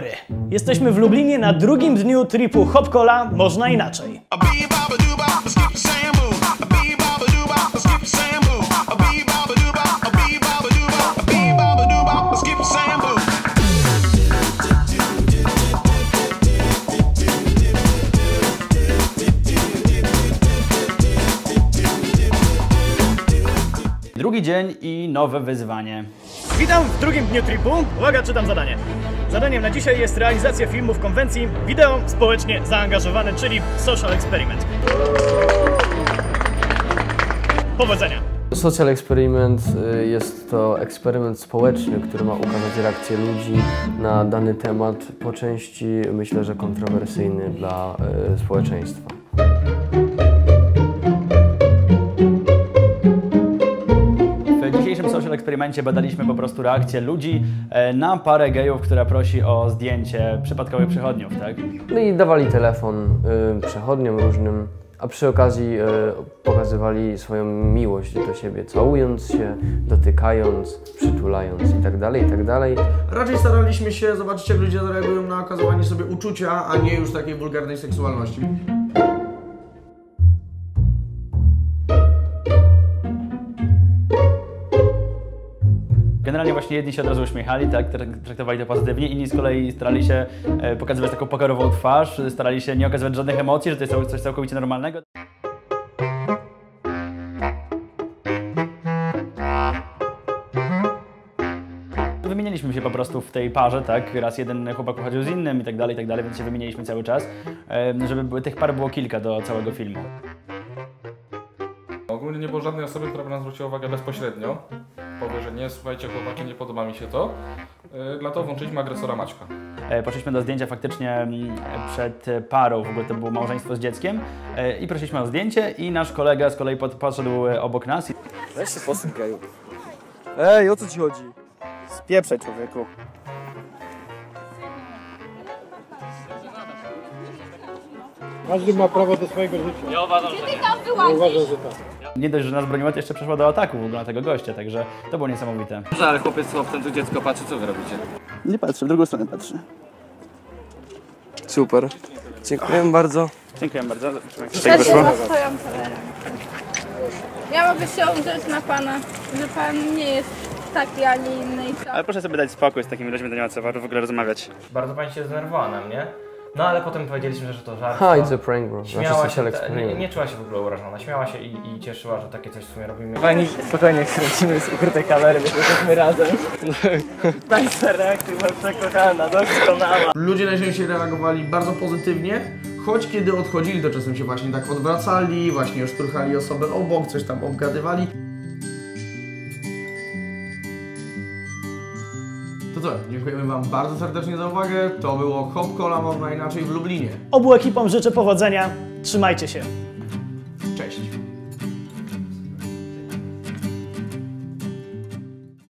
dobry. Jesteśmy w Lublinie na drugim dniu tripu Hopkola Można Inaczej. Drugi dzień i nowe wyzwanie. Witam w drugim dniu tripu. Uwaga, czytam zadanie. Zadaniem na dzisiaj jest realizacja filmu w konwencji wideo społecznie zaangażowane, czyli social experiment. Powodzenia! Social Experiment y, jest to eksperyment społeczny, który ma ukazać reakcję ludzi na dany temat, po części myślę, że kontrowersyjny dla y, społeczeństwa. Social eksperymencie badaliśmy po prostu reakcję ludzi e, na parę gejów, która prosi o zdjęcie przypadkowych przechodniów, tak? No i dawali telefon y, przechodniom różnym, a przy okazji y, pokazywali swoją miłość do siebie, całując się, dotykając, przytulając itd., itd. Raczej staraliśmy się zobaczyć, jak ludzie zareagują na okazywanie sobie uczucia, a nie już takiej wulgarnej seksualności. Generalnie właśnie jedni się od razu uśmiechali, tak, trak- traktowali to pozytywnie, inni z kolei starali się e, pokazywać taką pokerową twarz, starali się nie okazywać żadnych emocji, że to jest coś całkowicie normalnego. Wymienialiśmy się po prostu w tej parze, tak? Raz jeden chłopak pochodził z innym i tak dalej, i tak dalej, więc się wymienialiśmy cały czas, żeby tych par było kilka do całego filmu. Ogólnie nie było żadnej osoby, która by nam zwróciła uwagę bezpośrednio. Powie, że nie, słuchajcie chłopaki, nie podoba mi się to. Yy, dlatego włączyliśmy agresora Maćka. E, Poszliśmy do zdjęcia faktycznie mm, przed parą, w ogóle to było małżeństwo z dzieckiem e, i prosiliśmy o zdjęcie i nasz kolega z kolei pod- podszedł e, obok nas i Ej, o co ci chodzi? Spieprzaj człowieku. Każdy ma prawo do swojego życia. Ja uważam, że nie. Uważam, że tak. nie dość, że nas broniła, to jeszcze przeszła do ataku w ogóle na tego gościa, także to było niesamowite. Ale chłopiec z chłopcem tu dziecko patrzy, co wy robicie? Nie patrzę, w drugą stronę patrzę. Super. Dziękuję bardzo. Dziękuję bardzo. Swoją tolerę. Ja mogę się umrzeć na pana, że pan nie jest taki, a nie inny? Ale proszę sobie dać spokój z takimi ludźmi, to nie ma co w ogóle rozmawiać. Bardzo pani się zdenerwowała na mnie. No ale potem powiedzieliśmy, że to żart. Ha, it's a prank, bro. Znaczy Śmiała się, ta, nie, nie czuła się w ogóle urażona. Śmiała się i, i cieszyła, że takie coś w sumie robimy. Pani, spokojnie, kręcimy z ukrytej kamery, my jesteśmy razem. Państwa reakcja była przekochana, doskonała. Ludzie najczęściej reagowali bardzo pozytywnie, choć kiedy odchodzili, to czasem się właśnie tak odwracali, właśnie już szturchali osobę obok, coś tam obgadywali. Co, dziękujemy Wam bardzo serdecznie za uwagę. To było Hop Cola, można inaczej, w Lublinie. Obu ekipom życzę powodzenia. Trzymajcie się. Cześć.